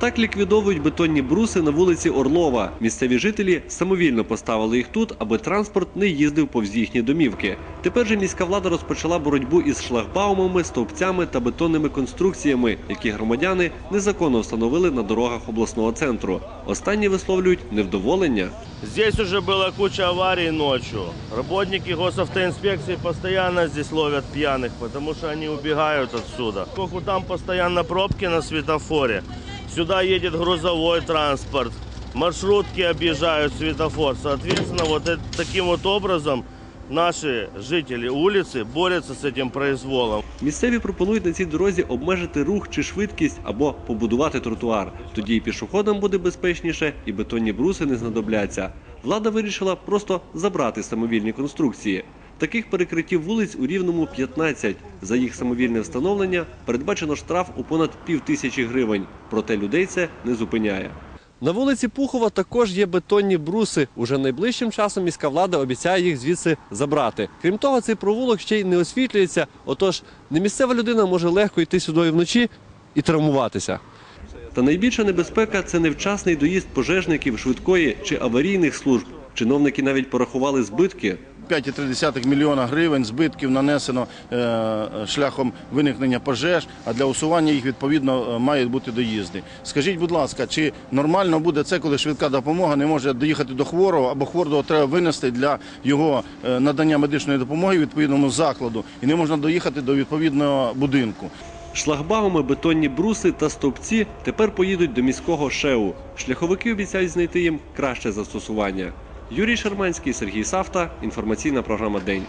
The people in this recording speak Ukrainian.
Так ліквідовують бетонні бруси на вулиці Орлова. Місцеві жителі самовільно поставили їх тут, аби транспорт не їздив повз їхні домівки. Тепер же міська влада розпочала боротьбу із шлагбаумами, стовпцями та бетонними конструкціями, які громадяни незаконно встановили на дорогах обласного центру. Останні висловлюють невдоволення. Здесь уже была куча аварий ночью. Работники госавтоинспекции постоянно здесь ловят пьяных, потому что они убегают отсюда. Поскольку там постоянно пробки на светофоре, сюда едет грузовой транспорт, маршрутки объезжают светофор. Соответственно, вот э- таким вот образом наши жители улицы борются с этим произволом. Місцеві пропонують на цій дорозі обмежити рух чи швидкість або побудувати тротуар. Тоді і пішоходам буде безпечніше, і бетонні бруси не знадобляться. Влада вирішила просто забрати самовільні конструкції. Таких перекриттів вулиць у Рівному 15. За їх самовільне встановлення передбачено штраф у понад пів тисячі гривень. Проте людей це не зупиняє. На вулиці Пухова також є бетонні бруси. Уже найближчим часом міська влада обіцяє їх звідси забрати. Крім того, цей провулок ще й не освітлюється. Отож, немісцева людина може легко йти сюди вночі і травмуватися. Та найбільша небезпека це невчасний доїзд пожежників, швидкої чи аварійних служб. Чиновники навіть порахували збитки. 5,3 мільйона гривень збитків нанесено е, шляхом виникнення пожеж, а для усування їх відповідно е, мають бути доїзди. Скажіть, будь ласка, чи нормально буде це, коли швидка допомога не може доїхати до хворого або хворого треба винести для його е, надання медичної допомоги відповідному закладу і не можна доїхати до відповідного будинку? Шлагбауми, бетонні бруси та стовпці тепер поїдуть до міського ШЕУ. Шляховики обіцяють знайти їм краще застосування. Юрій Шерманський, Сергій Савта. Інформаційна програма День.